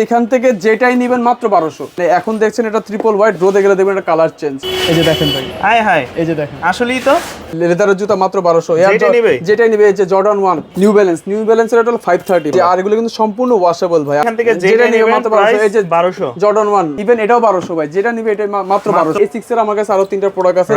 এখান থেকে যেটাই নিবেন মাত্র বারোশো। এখন দেখছেন এটা ট্রিপল হোয়াইট রোদে গেলে দেখবেন এটা কালার চেঞ্জ এই যে দেখেন ভাই। হায় এই যে দেখেন। আসলেই তো। লেদারের জুতা মাত্র বারোশো। যেটাই নিবে? এই যে Jordan one new balance new ব্যালেন্সের এটা ফাইভ থার্টি আর এগুলো কিন্তু সম্পূর্ণ ওয়াশেবল ভাই। এখান থেকে যেটা নিবে মাত্র বারোশো। এই যে বারোশো। জর্ডান ওয়ান ইভেন এটাও বারোশো ভাই। যেটা নিবে এটা মাত্র বারোশো। এই সিক্স এর আমার কাছে আরও তিনটা প্রোডাক্ট আছে।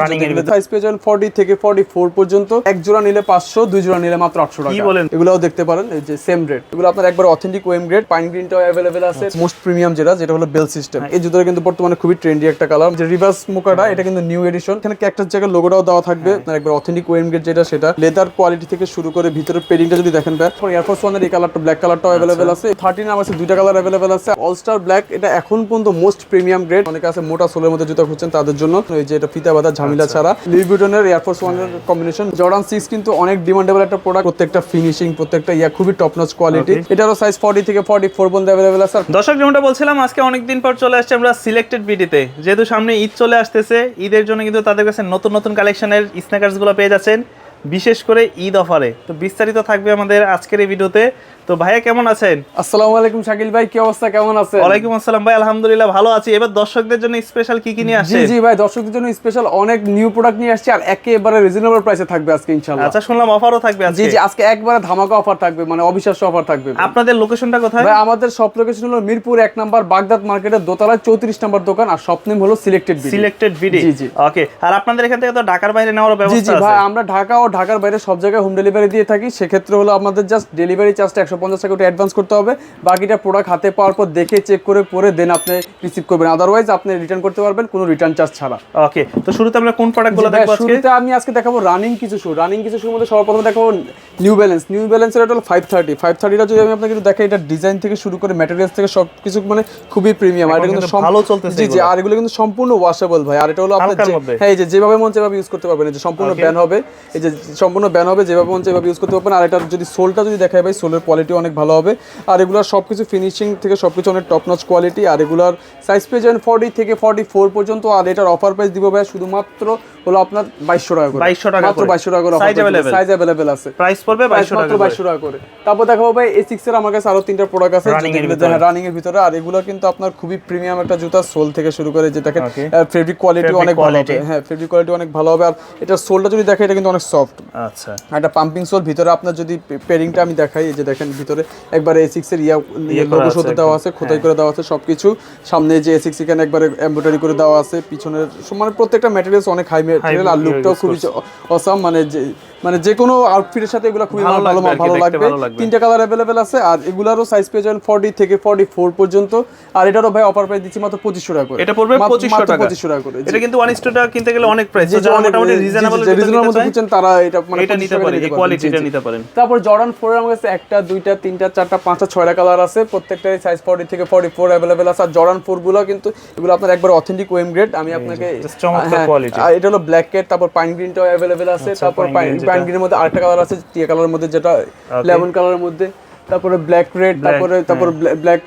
সাইজ পেয়ে যাবেন ফর্টি থেকে ফর্টি ফোর পর্যন্ত। এক জোড়া নিলে পাঁচশো দুই জোড়া নিলে মাত্র আটশো টাকা? এগুলোও দেখতে পারেন। এই যে সেম রেট এগুলো আপনার একবার অথেন্টিক ওয়েম গ্রেড পাইন গ্রিনটাও অ্যাভেলেবেল আছে মোস্ট প্রিমিয়াম যেটা যেটা হলো বেল সিস্টেম এই জুতোটা কিন্তু বর্তমানে খুবই ট্রেন্ডি একটা কালার যে রিভার্স মোকাটা এটা কিন্তু নিউ এডিশন এখানে ক্যাক্টাস জায়গায় লোগোটাও দেওয়া থাকবে। একবার অথেন্টিক ওয়েম গ্রেড যেটা সেটা। লেদার কোয়ালিটি থেকে শুরু করে ভিতরের পেডিংটা যদি দেখেন এয়ারফোর্স ওয়ানের এই কালারটা ব্ল্যাক কালারটাও অ্যাভেলেবেল আছে। থার্টিন আমার দুইটা কালার অ্যাভেলেবেল আছে। অলস্টার ব্ল্যাক এটা এখন পর্যন্ত মোস্ট প্রিমিয়াম গ্রেড অনেকে আছে মোটা সোলের মধ্যে জুতা খুঁজছেন তাদের জন্য। এই যে এটা ফিতা বাঁধা ঝামেলা ছাড়া। লিভিটনের এয়ারফোর্স ওয়ানের কম্বিনেশন জর্ডান সিক্স কিন্তু অনেক ডিমান্ডেবল একটা প্রোডাক্ট প্রত্যেকটা ফিনিশিং প্রত্যেকটা ইয়া খুবই টপ নচ কোয়ালিটি এটারও সাইজ ফর্টি থেকে ফর্টি ফোর পর্যন্ত অ্যাভেলেবেল আছে। দর্শক, যেমনটা বলছিলাম, আজকে অনেকদিন পর চলে আসছে আমরা সিলেক্টেড বিডিতে যেহেতু সামনে ঈদ চলে আসতেছে, ঈদের জন্য কিন্তু তাদের কাছে নতুন নতুন কালেকশনের স্ন্যাকার্সগুলো পেয়ে যাচ্ছেন, বিশেষ করে ঈদ অফারে। তো বিস্তারিত থাকবে আমাদের আজকের এই ভিডিওতে। তো ভাইয়া কেমন আছেন? আসসালামু আলাইকুম শাকিল ভাই কি অবস্থা? কেমন আছে ওয়ালাইকুম আসসালাম ভাই আলহামদুলিল্লাহ ভালো আছি। এবার দর্শকদের জন্য স্পেশাল কি কি নিয়ে জি আসছে জি ভাই দর্শকদের জন্য স্পেশাল অনেক নিউ প্রোডাক্ট নিয়ে আসছি আর একেবারে রিজনেবল প্রাইসে থাকবে আজকে ইনশাআল্লাহ। আচ্ছা শুনলাম অফারও থাকবে আজকে। জি জি আজকে একবারে ধামাকা অফার থাকবে মানে অবিশ্বাস্য অফার থাকবে। আপনাদের লোকেশনটা কোথায়? ভাই আমাদের সব লোকেশন হলো মিরপুর এক নাম্বার বাগদাদ মার্কেটের দোতলায় চৌত্রিশ নাম্বার দোকান আর শপ নেম হলো সিলেক্টেড বিডি সিলেক্টেড বিডি জি, জি। ওকে আর আপনাদের এখান থেকে তো ঢাকার বাইরে নেওয়ার জি ব্যবস্থা জি ভাই আমরা ঢাকা ও ঢাকার বাইরে সব জায়গায় হোম ডেলিভারি দিয়ে থাকি। সেক্ষেত্রে হলো আমাদের জাস্ট ডেলিভারি চার্জটা একশো পঞ্চাশ টাকা একটু অ্যাডভান্স করতে হবে। বাকিটা প্রোডাক্ট হাতে পাওয়ার পর দেখে চেক করে পরে দেন আপনি রিসিভ করবেন। আদারওয়াইজ আপনি রিটার্ন করতে পারবেন কোনো রিটার্ন চার্জ ছাড়া। ওকে তো শুরুতে আমরা কোন প্রোডাক্টগুলো দেখব শুরুতে আমি আজকে দেখাবো রানিং কিছু শু রানিং কিছু শুর মধ্যে সবার প্রথমে দেখাবো নিউ ব্যালেন্স নিউ ব্যালেন্সের এটা হলো ফাইভ থার্টি ফাইভ থার্টিটা যদি আমি আপনাকে একটু দেখাই এটা ডিজাইন থেকে শুরু করে ম্যাটেরিয়ালস থেকে সব কিছু মানে খুবই প্রিমিয়াম আর এটা কিন্তু ভালো চলতেছে জি জি আর এগুলো কিন্তু সম্পূর্ণ ওয়াশেবল ভাই। আর এটা হলো আপনার হ্যাঁ এই যে যেভাবে মন সেভাবে ইউজ করতে পারবেন। এই যে সম্পূর্ণ ব্যান হবে। এই যে সম্পূর্ণ ব্যান হবে যেভাবে মন সেভাবে ইউজ করতে পারবেন। আর এটা যদি সোলটা যদি দেখায় ভাই সোলের কোয়ালিটি অনেক ভালো হবে। আর এগুলোর সবকিছু ফিনিশিং থেকে সবকিছু অনেক টপ নচ কোয়ালিটি আর এগুলার সাইজ পেয়ে যাবেন ফর্টি থেকে ফর্টি ফোর পর্যন্ত। আর এটার অফার প্রাইস দিব ভাই শুধুমাত্র হলো আপনার বাইশশো টাকা করে। 2200 টাকা মাত্র বাইশশো টাকা করে? সাইজ অ্যাভেলেবেল আছে। প্রাইস পড়বে বাইশশো মাত্র টাকা বাইশশো টাকা করে। তারপর দেখাবো ভাই এ সিক্স এর আমার কাছে আরও তিনটা প্রোডাক্ট আছে। রানিং এর ভিতরে। আর এগুলো কিন্তু আপনার খুবই প্রিমিয়াম একটা জুতা সোল থেকে শুরু করে যে দেখেন ফেব্রিক কোয়ালিটি অনেক ভালো হবে। হ্যাঁ ফেব্রিক কোয়ালিটি অনেক ভালো হবে। আর এটা সোলটা যদি দেখে এটা কিন্তু অনেক সফট আচ্ছা। একটা পাম্পিং সোল ভিতরে আপনার যদি পেরিংটা আমি দেখাই এই যে দেখেন ভিতরে। একবার এ সিক্স এর ইয়া ইয়ে লোগো সাথে দেওয়া আছে খোদাই করে দেওয়া আছে সবকিছু। সামনে যে এ সিক্স এখানে একবারে এমব্রয়ডারি করে দেওয়া আছে পিছনের মানে প্রত্যেকটা ম্যাটেরিয়ালস অনেক হাই ম্যাটেরিয়াল আর ইয়ে লুকটাও খুবই অসাম মানে যে মানে যে কোনো আউটফিটের সাথে এগুলো খুবই ভালো ভালো লাগবে। তিনটা কালার অ্যাভেলেবেল আছে আর এগুলারও সাইজ পেয়ে যাবেন ফর্টি থেকে ফর্টি ফোর পর্যন্ত। আর এটারও ভাই অফার প্রাইস দিচ্ছি মাত্র পঁচিশশো টাকা করে। এটা পড়বে পঁচিশশো টাকা। পঁচিশশো টাকা করে এটা কিন্তু ওয়ান টাকা কিনতে গেলে অনেক প্রাইস যারা মোটামুটি জি, রিজনেবল মধ্যে খুঁজছেন তারা এটা মানে এটা নিতে পারে এই কোয়ালিটিটা। নিতে পারেন তারপর জর্ডান ফোর এর আমার কাছে একটা দুইটা তিনটা চারটা পাঁচটা ছয়টা কালার আছে। প্রত্যেকটাই সাইজ ফর্টি থেকে ফর্টি ফোর অ্যাভেলেবেল আছে। আর জরান ফুলগুলো গুলো কিন্তু এগুলো আপনার একবার অথেন্টিক ওয়েম গ্রেড আমি আপনাকে হ্যাঁ, এটা হলো ব্ল্যাক কেট তারপর পাইন গ্রিনটাও অ্যাভেলেবেল আছে। আচ্ছা, তারপর। পাইন গ্রিনের মধ্যে আরেকটা কালার আছে টিয়া কালারের মধ্যে যেটা লেমন কালারের মধ্যে। তারপরে ব্ল্যাক রেড তারপরে তারপর ব্ল্যাক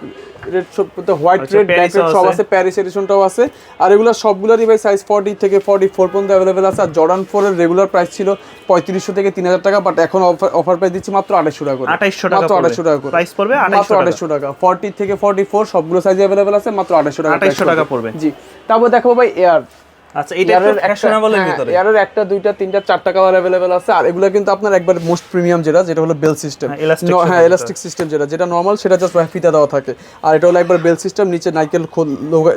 রেড সব হোয়াইট আচ্ছা, রেড ব্ল্যাক রেড সব আছে। প্যারিস এডিশনটাও আছে। আর এগুলো সবগুলোরই ভাই সাইজ ফর্টি থেকে ফর্টি ফোর পর্যন্ত অ্যাভেলেবেল আছে। আর জর্ডান ফোরের রেগুলার প্রাইস ছিল পঁয়ত্রিশশো থেকে তিন হাজার টাকা বাট এখন অফার অফার প্রাইস দিচ্ছি মাত্র আড়াইশো টাকা করে। 2800 টাকা মাত্র। আড়াইশো টাকা করে। Price পড়বে মাত্র 2800 টাকা। ফর্টি থেকে ফর্টি ফোর সবগুলো সাইজ অ্যাভেলেবেল আছে মাত্র আড়াইশো টাকা 2800 টাকা পড়বে। জি। তারপর দেখো ভাই এয়ার আচ্ছা এটা একটু ফ্যাশনেবলের ভিতরে। এয়ারের একটা দুইটা তিনটা চারটা কালার অ্যাভেলেবেল আছে। আর এগুলো কিন্তু আপনার একবার মোস্ট প্রিমিয়াম যেটা যেটা হলো বেল সিস্টেম হ্যাঁ, elastic হ্যাঁ সিস্টেম যেটা যেটা নর্মাল সেটা জাস্ট ফিতা দেওয়া থাকে। আর এটা হলো একবার বেল সিস্টেম নিচে নাইকেল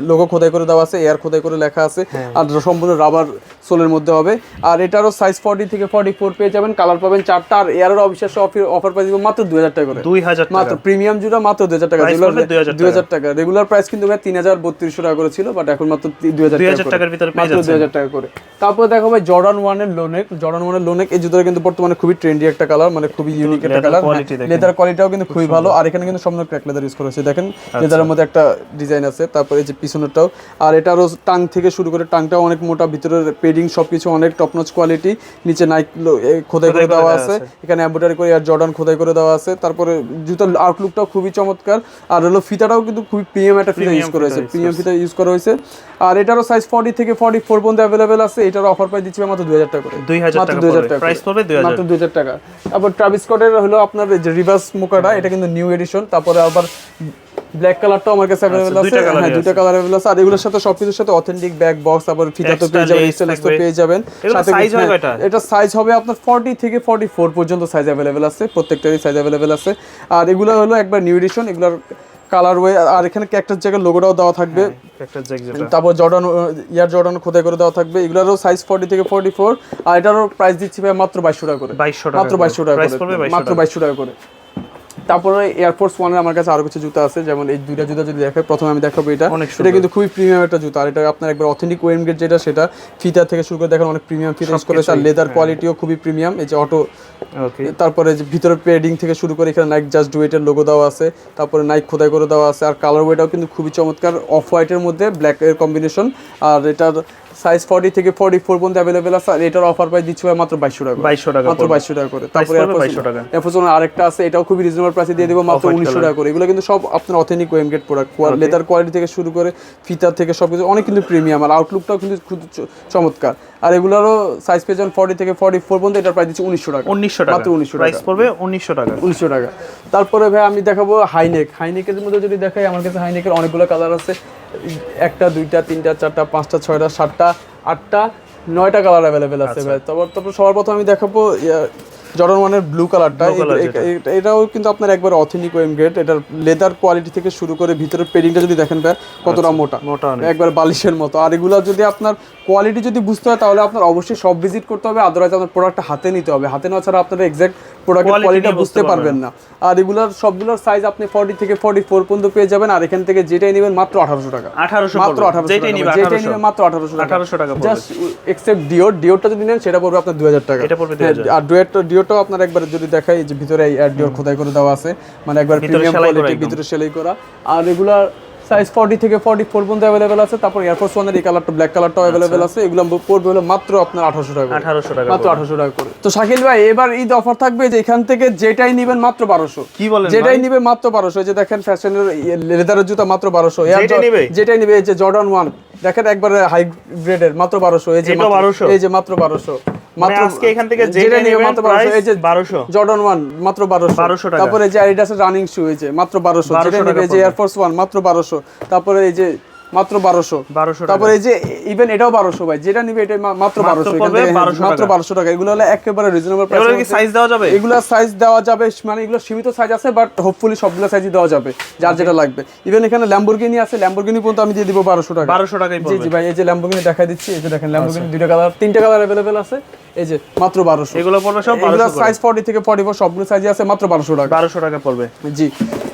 লোগো খোদাই করে দেওয়া আছে এয়ার খোদাই করে লেখা আছে। হ্যাঁ। আর সম্পূর্ণ রাবার সোলের মধ্যে হবে। আর এটারও সাইজ ফর্টি থেকে ফর্টি ফোর পেয়ে যাবেন। কালার পাবেন চারটা আর এয়ারের অবিশ্বাস্য অফার পাই দিব মাত্র দুই হাজার টাকা করে। টাকা মাত্র প্রিমিয়াম জুটা মাত্র দুই হাজার টাকা। রেগুলার পড়বে 2000 দুই হাজার টাকা। রেগুলার প্রাইস কিন্তু ভাই তিন হাজার বত্রিশশো টাকা করে ছিল বাট এখন মাত্র দুই হাজার 2000 টাকার ভিতরে মাত্র টাকা করে। তারপর দেখো ভাই জর্ডান ওয়ানের লোনেক জর্ডান ওয়ানের লোনেক এই জুতোটা কিন্তু বর্তমানে খুবই ট্রেন্ডি একটা কালার মানে খুবই ইউনিক একটা কালার লেদার কোয়ালিটিটাও কিন্তু খুবই ভালো। আর এখানে কিন্তু সম্পূর্ণ ক্র্যাক লেদার ইউজ করা হয়েছে। দেখেন আচ্ছা। লেদারের মধ্যে একটা ডিজাইন আছে তারপরে এই যে পিছনেরটাও। আর এটারও টাং থেকে শুরু করে টাংটাও অনেক মোটা ভিতরের পেডিং সবকিছু অনেক টপ নচ কোয়ালিটি নিচে নাইক খোদাই করে দেওয়া আছে এখানে এমব্রয়ডারি করে আর জর্ডান খোদাই করে দেওয়া আছে। তারপরে জুতার আউটলুকটাও খুবই চমৎকার। আর হলো ফিতাটাও কিন্তু খুবই প্রিমিয়াম একটা ফিতা ইউজ করা হয়েছে প্রিমিয়াম ফিতা ইউজ করা হয়েছে। আর এটারও সাইজ ফর্টি থেকে ফর্টি ফোর পর্যন্ত অ্যাভেলেবেল আছে এটার অফার প্রাইস দিচ্ছি মাত্র দুই হাজার টাকা করে। 2000 মাত্র টাকা 2000 পড়বে। টাকা করে। পড়বে 2000 মাত্র দুই হাজার টাকা। তারপর ট্রাভিস স্কটের হলো আপনার যে রিভার্স মোকাটা এটা কিন্তু নিউ এডিশন তারপরে আবার ব্ল্যাক কালারটাও আমার কাছে আচ্ছা, আছে। হ্যাঁ কালার আছে। আর এগুলোর সাথে সবকিছুর সাথে অথেন্টিক ব্যাক বক্স তারপর ফিতা তো পেয়ে যাবেন পেয়ে যাবেন। সাথে size হয় হ্যাঁ, কয়টা? এটা সাইজ হবে আপনার 40 থেকে 44 পর্যন্ত সাইজ অ্যাভেলেবল আছে। প্রত্যেকটারই সাইজ অ্যাভেলেবল আছে। আর এগুলো হলো একবার নিউ এডিশন এগুলোর কালার ওয়ে আর এখানে ক্যাকটাস জ্যাকের লোগোটাও দেওয়া থাকবে। যেটা। তারপর জর্ডান ইয়ার জর্ডান খোদাই করে দেওয়া থাকবে। এগুলোরও সাইজ 40 থেকে 44 আর এটারও প্রাইস দিচ্ছি ভাই মাত্র বাইশশো টাকা করে। মাত্র বাইশশো টাকা করে। মাত্র বাইশশো টাকা করে। তারপরে এয়ারফোর্স ওয়ানের আমার কাছে আরও কিছু জুতা আছে যেমন এই দুইটা জুতা যদি দেখে প্রথমে আমি দেখাবো এটা। অনেক এটা কিন্তু খুবই প্রিমিয়াম একটা জুতা। আর এটা আপনার একবার অথেন্টিক ওয়েম গেট যেটা সেটা ফিতা থেকে শুরু করে দেখেন অনেক প্রিমিয়াম ফিতা ইউজ করেছে আর লেদার। কোয়ালিটিও খুবই প্রিমিয়াম এই যে অটো তারপরে যে ভিতরে পেডিং থেকে শুরু করে এখানে নাইক জাস্ট ডুয়েটের লোগো দেওয়া আছে। তারপরে নাইক খোদাই করে দেওয়া আছে। আর কালার ওয়েটাও কিন্তু খুবই চমৎকার। অফ হোয়াইটের মধ্যে ব্ল্যাক এর কম্বিনেশন আর এটার সাইজ 40 থেকে 44 পর্যন্ত অ্যাভেলেবেল আছে আর এটার অফার প্রাইস দিচ্ছি ভাই মাত্র 2200 টাকা 2200 টাকা মাত্র 2200 টাকা করে। তারপরে 2200 টাকা। এফোজন আরেকটা আছে এটাও খুবই রিজনেবল প্রাইসে দিয়ে দিব মাত্র 1900 টাকা করে। এগুলো কিন্তু সব আপনার authentic OEM grade product leather quality থেকে শুরু করে ফিতা থেকে সবকিছু অনেক কিন্তু প্রিমিয়াম আর আউটলুকটাও কিন্তু খুব চমৎকার। আর এগুলোরও সাইজ পেয়ে যাবেন 40 থেকে 44 পর্যন্ত এটার প্রাইস দিচ্ছি 1900 টাকা। 1900 টাকা। মাত্র 1900 প্রাইস টাকা পড়বে 1900 টাকা। উনিশশো টাকা। তারপরে ভাই আমি দেখাবো হাইনেক হাইনেকের মধ্যে যদি দেখাই আমার কাছে হাইনেকের অনেকগুলো কালার আছে। একটা দুইটা তিনটা চারটা পাঁচটা ছয়টা সাতটা আটটা নয়টা কালার অ্যাভেলেবেল আছে ভাই। তারপর তারপর সবার প্রথমে আমি দেখাবো জর্ডন ওয়ানের ব্লু কালারটা এটাও কিন্তু আপনার একবার অথেন্টিক ওয়েম গ্রেড এটার লেদার কোয়ালিটি থেকে শুরু করে ভিতরের পেডিংটা যদি দেখেন ভাই কতটা মোটা। মোটা একবার বালিশের মতো। আর এগুলো যদি আপনার কোয়ালিটি যদি বুঝতে হয় তাহলে আপনার অবশ্যই সব ভিজিট করতে হবে। আদারওয়াইজ আপনার প্রোডাক্টটা হাতে নিতে হবে। হাতে নেওয়া ছাড়া আপনার এক্সাক্ট প্রোডাক্টের নিয়ে বুঝতে পারবেন। না। আর এগুলোর সবগুলোর সাইজ আপনি 40 থেকে 44 পর্যন্ত পেয়ে যাবেন আর এখান থেকে যেটাই নেবেন মাত্র 1800 টাকা। 1800 মাত্র পড়বে। 1800 যেটাই টাকা নিবে যেটাই 1800 মাত্র 1800 টাকা। 1800 টাকা জাস্ট এক্সেপ্ট ডিওর ডিওরটা যদি নেন সেটা পড়বে আপনার 2000 টাকা। এটা পড়বে হ্যাঁ, 2000 আর ডুয়েটটা ডিওরটাও আপনার একবার যদি দেখাই যে ভিতরে এই ডিওর খোদাই করে দেওয়া আছে মানে একবার প্রিমিয়াম সেলাই করা কোয়ালিটি ভিতরে সেলাই করা। আর এগুলার সাইজ 40 থেকে 44 পর্যন্ত অ্যাভেলেবেল আছে। তারপর এয়ারফোর্স ওয়ানের এই কালারটা ব্ল্যাক কালারটাও অ্যাভেলেবেল আছে। এগুলো পড়বে হলো মাত্র আপনার 1800 টাকা করে। 1800 টাকা মাত্র 1800 টাকা করে। তো শাকিল ভাই এবার ঈদ অফার থাকবে যে এখান থেকে যেটাই নেবেন মাত্র 1200 কি বলেন যেটাই? নিবে মাত্র 1200 এই যে দেখেন ফ্যাশনের লেদারের জুতা মাত্র 1200 এয়ার যেটাই নিবে? যেটাই নিবে এই যে জর্ডান 1 দেখেন একবারে হাই গ্রেডের মাত্র 1200 এই যে এটাও মাত্র- 1200? এই যে মাত্র 1200 মানে আজকে এখান থেকে যেটাই যেটাই মাত্র 1200 এই যে price 1200 জর্ডান 1 মাত্র 1200 1200 টাকা। তারপরে যে অ্যাডিডাসের রানিং শু এই মাত্র 1200 1200 যেটা নিবে যে এয়ারফোর্স 1 মাত্র 1200 তারপরে এই যে মাত্র 1200 1200 তারপরে যে ইভেন এটাও 1200 ভাই যেটা নিবে এটা মাত্র 1200 এখান পড়বে থেকে- 1200 মাত্র টাকা। 1200 টাকা। এগুলো হলো একেবারে রিজনেবল এগুলোর কি সাইজ দেওয়া যাবে? এগুলা সাইজ দেওয়া যাবে মানে এগুলো সীমিত সাইজ আছে বাট হোপফুলি সবগুলো সাইজই দেওয়া যাবে যার যেটা লাগবে। ইভেন এখানে ল্যাম্বরগিনি আছে ল্যাম্বরগিনি পর্যন্ত আমি দিয়ে দিব বারোশো টাকা। 1200 টাকাই জি আচ্ছা। জি ভাই এই যে ল্যাম্বরগিনি দেখা দিচ্ছি এই যে দেখেন ল্যাম্বরগিনি দুইটা কালার তিনটা কালার অ্যাভেলেবেল আছে। এই যে মাত্র বারোশো। এগুলো পড়বে সব এগুলো 1200 সাইজ ফর্টি থেকে ফর্টি ফোর সবগুলো সাইজে আছে মাত্র বারোশো টাকা। 1200 টাকা পড়বে। জি।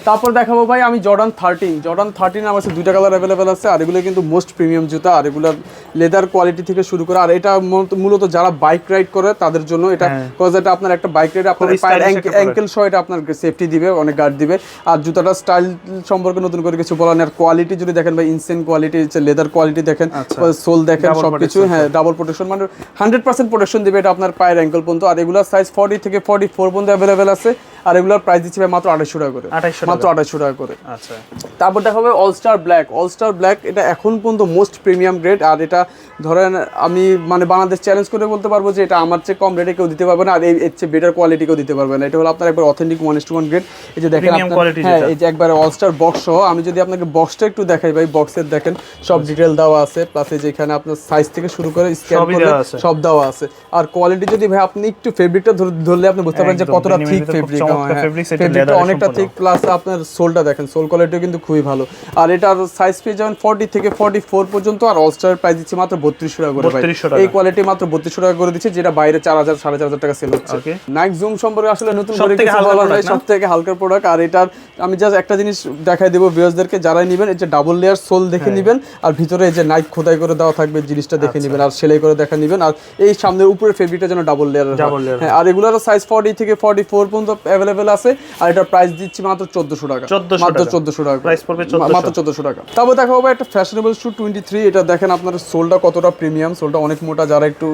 তারপর দেখাবো ভাই আমি জর্ডান থার্টিন জর্ডান থার্টিন আমার কাছে দুইটা কালার অ্যাভেলেবেল আছে আর এগুলো কিন্তু মোস্ট প্রিমিয়াম জুতা আর এগুলোর লেদার কোয়ালিটি থেকে শুরু করে আর এটা মূলত- যারা বাইক রাইড করে তাদের জন্য এটা হ্যাঁ। কজ এটা আপনার একটা বাইক রাইড আপনার পায়ের। অ্যাঙ্কেল সহ এটা আপনার সেফটি দিবে অনেক গার্ড দিবে আর জুতাটা স্টাইল সম্পর্কে নতুন করে কিছু বলার আর কোয়ালিটি যদি দেখেন ভাই ইনসেন কোয়ালিটি লেদার কোয়ালিটি দেখেন আচ্ছা। সোল দেখেন সবকিছু হ্যাঁ ডাবল প্রোটেকশন মানে হান্ড্রেড পার্সেন্ট প্রোটেকশন দিবে এটা আপনার পায়ের অ্যাঙ্কেল পর্যন্ত আর এগুলোর সাইজ ফর্টি থেকে ফর্টি ফোর পর্যন্ত অ্যাভেলেবেল আছে আর এগুলোর প্রাইস দিচ্ছি ভাই মাত্র আড়াইশো টাকা করে। মাত্র আড়াইশো টাকা করে। আচ্ছা। তারপর দেখা হবে অলস্টার ব্ল্যাক অলস্টার ব্ল্যাক এটা এখন পর্যন্ত মোস্ট প্রিমিয়াম গ্রেড আর এটা ধরেন আমি মানে বাংলাদেশ চ্যালেঞ্জ করে বলতে পারব যে এটা আমার চেয়ে কম রেটে কেউ দিতে পারবে না আর এর চেয়ে বেটার কোয়ালিটি কেউ দিতে পারবে না। এটা হলো আপনার একবার authentic one to one grade এই যে দেখেন হ্যাঁ এই যে একবার অলস্টার বক্স সহ আমি যদি আপনাকে বক্সটা একটু দেখাই ভাই বক্সের দেখেন সব ডিটেল দেওয়া আছে প্লাস এই যে এখানে আপনার সাইজ থেকে শুরু করে স্ক্যান করলে সব দেওয়া আছে। আর কোয়ালিটি যদি ভাই আপনি একটু ফেব্রিকটা ধরলে আপনি বুঝতে পারেন যে কতটা থিক ফেব্রিক চমৎকার এটা ফেব্রিকটা অনেকটা। থিক প্লাস আপনার সোলটা দেখেন সোল কোয়ালিটিও কিন্তু খুবই ভালো। আর এটার সাইজ পেয়ে যাবেন ফর্টি থেকে ফর্টি ফোর পর্যন্ত আর অলস্টার প্রাইস দিচ্ছে মাত্র বত্রিশশো টাকা করে ভাই। এই কোয়ালিটি মাত্র বত্রিশশো টাকা করে দিচ্ছে যেটা বাইরে টাকা সেল হচ্ছে। নাইক জুম সম্পর্কে আসলে নতুন করে কিছু হালকা নাই প্রোডাক্ট আর এটার আমি জাস্ট একটা জিনিস দেখাই দেবো ভিউয়ার্সদেরকে যারাই নেবেন এই যে ডাবল লেয়ার সোল দেখে হ্যাঁ। নেবেন আর ভিতরে এই যে নাইক খোদাই করে দেওয়া থাকবে জিনিসটা আচ্ছা। দেখে নেবেন আর সেলাই করে দেখা নেবেন আর এই সামনের উপরে ফেব্রিকটা যেন ডাবল লেয়ার হ্যাঁ। আর এগুলোর সাইজ ফর্টি থেকে ফর্টি ফোর পর্যন্ত অ্যাভেলেবেল আছে আর এটার প্রাইস দিচ্ছি মাত্র চোদ্দশো টাকা 1400 মাত্র টাকা। চোদ্দশো টাকা Price পড়বে 1400 মাত্র চোদ্দশো টাকা তারপর দেখা হবে একটা ফ্যাশনেবল শু টোয়েন্টি থ্রি এটা দেখেন আপনার সোলটা কতটা প্রিমিয়াম সোলটা অনেক মোটা যারা একটু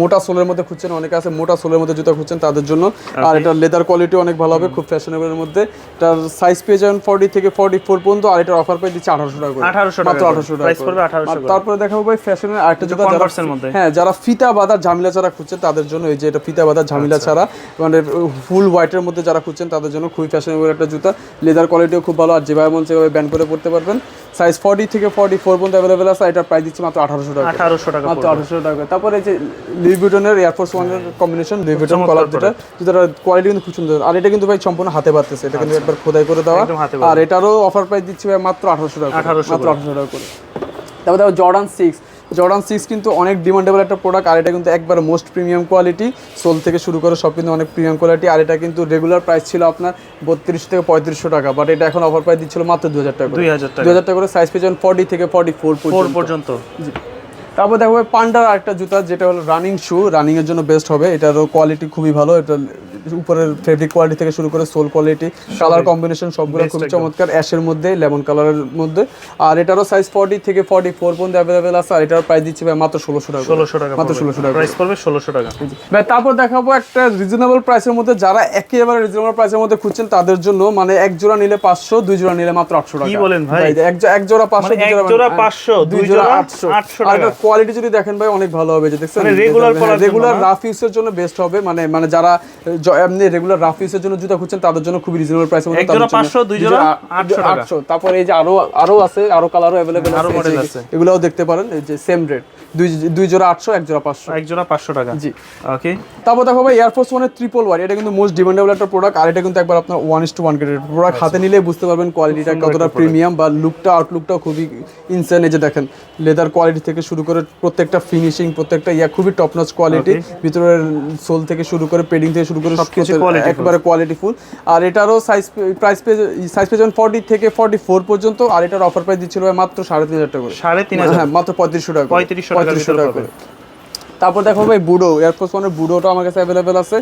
মোটা সোলের মধ্যে খুঁজছেন অনেকে আছে মোটা সোলের মধ্যে জুতা খুঁজছেন তাদের জন্য আর এটা লেদার কোয়ালিটি অনেক ভালো হবে খুব ফ্যাশনেবলের মধ্যে এটার সাইজ পেয়ে যাবেন ফর্টি থেকে ফর্টি ফোর পর্যন্ত আর এটার অফার পেয়ে দিচ্ছে আঠারোশো টাকা করে 1800 টাকা মাত্র করে। আঠারোশো টাকা Price করে। পড়বে 1800 আর করে। তারপরে দেখা হবে ফ্যাশনের আরেকটা জুতা যারা। হ্যাঁ যারা ফিতা বাঁধার ঝামেলা ছাড়া খুঁজছে তাদের জন্য এই যে এটা ফিতা বাঁধার ঝামেলা আচ্ছা। ছাড়া মানে ফুল হোয়াইটের মধ্যে কোয়ালিটিতে যারা খুঁজছেন তাদের জন্য খুবই ফ্যাশনেবল একটা জুতা। লেদার কোয়ালিটিও খুব ভালো আর যেভাবে মন সেভাবে ব্যান্ড করে পড়তে পারবেন। সাইজ ফর্টি থেকে ফর্টি ফোর পর্যন্ত অ্যাভেলেবেল আছে এটার প্রাইস দিচ্ছে মাত্র আঠারোশো টাকা। আঠারোশো টাকা মাত্র আঠারোশো টাকা। তারপরে এই যে লিভিটনের এয়ারফোর্স ওয়ানের কম্বিনেশন লিভিটন চমৎকার কলার যেটা যেটার কোয়ালিটি কিন্তু খুব সুন্দর। আর এটা কিন্তু ভাই সম্পূর্ণ হাতে পারতেছে এটা কিন্তু একবার খোদাই করে দেওয়া। আর এটারও অফার প্রাইস দিচ্ছে ভাই মাত্র আঠারোশো টাকা মাত্র আঠারোশো টাকা করে। তারপর দেখো জর্ডান সিক্স জর্ডান সিক্স কিন্তু অনেক ডিমান্ডেবল একটা প্রোডাক্ট আর এটা কিন্তু একবার মোস্ট প্রিমিয়াম কোয়ালিটি সোল থেকে শুরু করে সব কিন্তু অনেক প্রিমিয়াম কোয়ালিটি আর এটা কিন্তু রেগুলার প্রাইস ছিল আপনার বত্রিশ থেকে পঁয়ত্রিশশো টাকা বাট এটা এখন অফার প্রাইস দিচ্ছিল মাত্র দু হাজার টাকা দু হাজার টাকা। করে সাইজ পেয়েছেন ফর্টি থেকে ফর্টি ফোর পর্যন্ত। তারপর দেখো পান্ডার আরেকটা জুতা যেটা হলো রানিং শু রানিংয়ের জন্য বেস্ট হবে এটারও কোয়ালিটি খুবই ভালো এটা উপরের ফেব্রিক কোয়ালিটি থেকে শুরু করে সোল কোয়ালিটি কালার কম্বিনেশন সবগুলো খুবই চমৎকার অ্যাশের মধ্যে লেমন কালারের মধ্যে। আর এটারও সাইজ ফর্টি থেকে ফর্টি ফোর পর্যন্ত অ্যাভেলেবেল আছে আর এটার প্রাইস দিচ্ছি ভাই মাত্র ষোলোশো টাকা। ষোলোশো টাকা মাত্র ষোলোশো টাকা। প্রাইস পড়বে ষোলোশো টাকা। ভাই তারপর দেখাবো একটা রিজনেবল প্রাইসের মধ্যে যারা একেবারে রিজনেবল প্রাইসের মধ্যে খুঁজছেন তাদের জন্য মানে এক জোড়া নিলে পাঁচশো দুই জোড়া নিলে মাত্র আটশো টাকা। কি বলেন ভাই? এক জোড়া পাঁচশো মানে দুই জোড়া মানে- 500, দুই জোড়া আটশো। 800 আর টাকা। কোয়ালিটি যদি দেখেন ভাই অনেক ভালো হবে। যে দেখছেন? মানে জন্য রেগুলার না? রাফ ইউজের জন্য বেস্ট হবে। মানে মানে যারা এমনি রেগুলার রাফ ইউজের জন্য জুতা খুঁজছেন তাদের জন্য খুবই রিজনেবল প্রাইসের মধ্যে এক জোড়া 500, দুই জোড়া 800 তারপর এই যে আরও আরও আছে আরও কালারও অ্যাভেলেবেল আরও এই আছে। এগুলোও দেখতে পারেন এই যে সেম রেট দুই দুই জোড়া আটশো এক জোড়া পাঁচশো। এক জোড়া পাঁচশো টাকা। জি। ওকে তারপর দেখো ভাই এয়ারফোর্স ওয়ানের ট্রিপল ওয়াই এটা কিন্তু মোস্ট ডিমান্ডেবল একটা প্রোডাক্ট আর এটা কিন্তু একবার আপনার ওয়ান ইস টু ওয়ান গ্রেডের প্রোডাক্ট হাতে নিলে বুঝতে পারবেন কোয়ালিটিটা কতটা প্রিমিয়াম বা লুকটা আউটলুকটা খুবই ইনসেন এই যে দেখেন লেদার কোয়ালিটি থেকে শুরু করে প্রত্যেকটা ফিনিশিং প্রত্যেকটা ইয়া খুবই টপ নচ কোয়ালিটি ভিতরের সোল থেকে শুরু করে পেডিং থেকে শুরু করে সবকিছু। একবারে কোয়ালিটি ফুল আর এটারও size price page size page forty থেকে ফর্টি ফোর পর্যন্ত আর এটার অফার প্রাইস দিচ্ছিল মাত্র সাড়ে তিন হাজার টাকা করে। সাড়ে তিন হ্যাঁ মাত্র পঁয়ত্রিশশো টাকা। 3500 টাকা করে। তারপর দেখো ভাই বুডো এয়ারফোর্স ওয়ানের বুডোটা আমার কাছে অ্যাভেলেবেল আছে।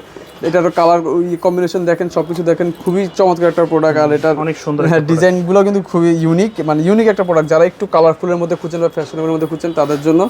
এটার কালার কম্বিনেশন দেখেন সবকিছু দেখেন খুবই চমৎকার একটা প্রোডাক্ট আর এটা অনেক সুন্দর হ্যাঁ ডিজাইনগুলো কিন্তু খুবই ইউনিক মানে ইউনিক একটা প্রোডাক্ট যারা একটু কালারফুলের মধ্যে খুঁজছেন বা ফ্যাশনেবলের মধ্যে খুঁজছেন তাদের জন্য।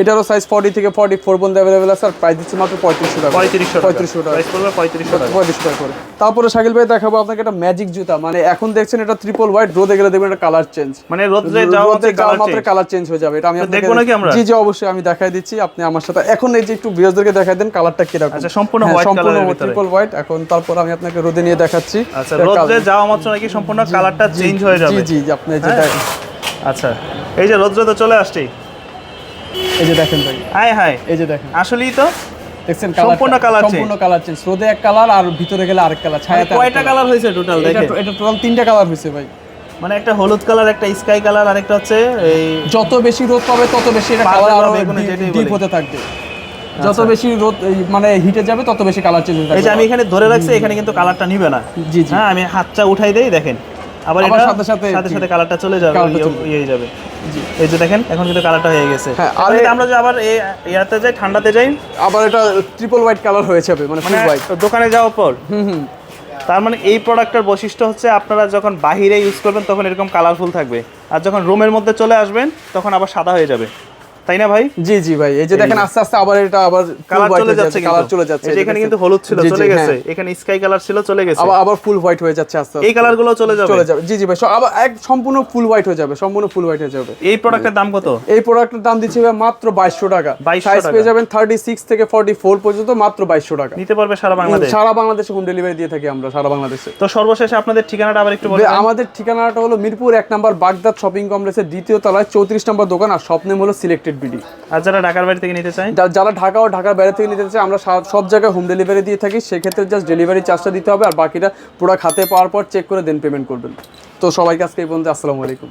এটারও সাইজ ফর্টি থেকে ফর্টি ফোর পর্যন্ত অ্যাভেলেবেল আছে আর প্রাইস দিচ্ছে মাত্র পঁয়ত্রিশশো টাকা। পঁয়ত্রিশশো পঁয়ত্রিশশো টাকা। পঁয়ত্রিশশো টাকা। পঁয়ত্রিশশো টাকা করে। তারপরে শাকিল ভাই দেখাবো আপনাকে একটা ম্যাজিক জুতা। মানে এখন দেখছেন এটা ট্রিপল হোয়াইট রোদে গেলে দেখবেন একটা কালার চেঞ্জ মানে রোদে যাওয়া মাত্র কালার কালার চেঞ্জ হয়ে যাবে। এটা আমি দেখব নাকি আমরা? জি জি অবশ্যই আমি দেখাই দিচ্ছি। আপনি আমার সাথে এখন এই যে একটু ভিউয়ারদেরকে দেখাই দেন কালারটা কীরকম। আচ্ছা, সম্পূর্ণ হ্যাঁ, colour এর ভিতরে। ট্রিপল হোয়াইট এখন তারপর আমি আপনাকে রোদে নিয়ে দেখাচ্ছি। আচ্ছা কাল- যাওয়া মাত্র নাকি সম্পূর্ণ কালারটা চেঞ্জ হয়ে যাবে? জি জি, আপনি যেটা আচ্ছা এই যে রোদ্রে তো চলে আসছি। এই যে দেখেন ভাই। হাই হাই এই যে দেখেন। আসলেই তো? দেখছেন সম্পূর্ণ কালারটা- colour change। সম্পূর্ণ কালার চেঞ্জ রোদে এক কালার আর ভিতরে গেলে আরেক কালার ছায়াতে কয়টা কালার। হয়েছে টোটাল এটা দেখে এটা টোটাল তিনটা কালার হয়েছে ভাই। মানে একটা হলুদ কালার একটা স্কাই কালার আর একটা হচ্ছে এই যত বেশি রোদ পাবে তত বেশি এটা কালার আরও ডিপ হতে থাকবে। যত বেশি রোদ মানে হিটে যাবে তত বেশি কালার চেঞ্জ হতে এই যে আমি এখানে ধরে রাখছি এখানে কিন্তু কালারটা নিবে না। জি জি। হ্যাঁ আমি হাতটা উঠাই দেই দেখেন। আবার এটা সাথে সাথে- সাথে সাথে কালারটা চলে যাবে ইয়ে- চলে- ইয়ে হয়ে যাবে এই যে দেখেন এখন কিন্তু কালারটা হয়ে গেছে। হ্যাঁ, আর যদি এ- আমরা যে আবার এই ইয়াতে যাই ঠান্ডাতে যাই। আবার এটা ট্রিপল হোয়াইট কালার হয়ে যাবে মানে মানে ফুল হোয়াইট দোকানে যাওয়ার পর। হুম হুম। তার মানে এই প্রোডাক্টের বৈশিষ্ট্য হচ্ছে আপনারা যখন বাহিরে ইউজ করবেন তখন এরকম কালারফুল থাকবে। আর যখন রুমের মধ্যে চলে আসবেন তখন আবার সাদা হয়ে যাবে। তাই না ভাই? জি জি ভাই। এই যে দেখেন আস্তে আস্তে আবার এটা আবার কালার চলে যাচ্ছে কালার চলে যাচ্ছে এখানে কিন্তু হলুদ ছিল চলে গেছে। হ্যাঁ। এখানে স্কাই কালার ছিল চলে গেছে। আবার আবার ফুল হোয়াইট হয়ে যাচ্ছে আস্তে এই আস্তে কালারগুলো চলে যাবে। চলে যাবে। জি জি ভাই আবার এক সম্পূর্ণ ফুল হোয়াইট হয়ে যাবে সম্পূর্ণ ফুল হোয়াইট হয়ে যাবে। এই প্রোডাক্টের দাম কত? এই প্রোডাক্টের দাম দিচ্ছি ভাই মাত্র বাইশশো টাকা। সাইজ পেয়ে যাবেন থার্টি সিক্স থেকে ফর্টি ফোর পর্যন্ত মাত্র বাইশশো টাকা। নিতে পারবে সারা বাংলাদেশ। সারা বাংলাদেশে হোম ডেলিভারি দিয়ে থাকি আমরা সারা বাংলাদেশে। তো সর্বশেষে আপনাদের ঠিকানাটা আবার একটু বলবেন। আমাদের ঠিকানাটা হলো মিরপুর এক নম্বর বাগদাদ শপিং কমপ্লেক্সের দ্বিতীয় তলায় চৌত্রিশ নম্বর দোকান আর স্বপ্নে হলো সিলেক্টেড বিডি আর যারা ঢাকার বাড়ি থেকে নিতে চায়? যারা ঢাকা ও ঢাকার বাইরে থেকে নিতে চায়, আমরা সব জায়গায় হোম ডেলিভারি দিয়ে থাকি। সেক্ষেত্রে জাস্ট ডেলিভারি চার্জটা দিতে হবে আর বাকিটা পুরো খাতে পাওয়ার পর চেক করে দেন পেমেন্ট করবেন। তো সবাইকে আজকে এই পর্যন্ত, আসসালামু আলাইকুম।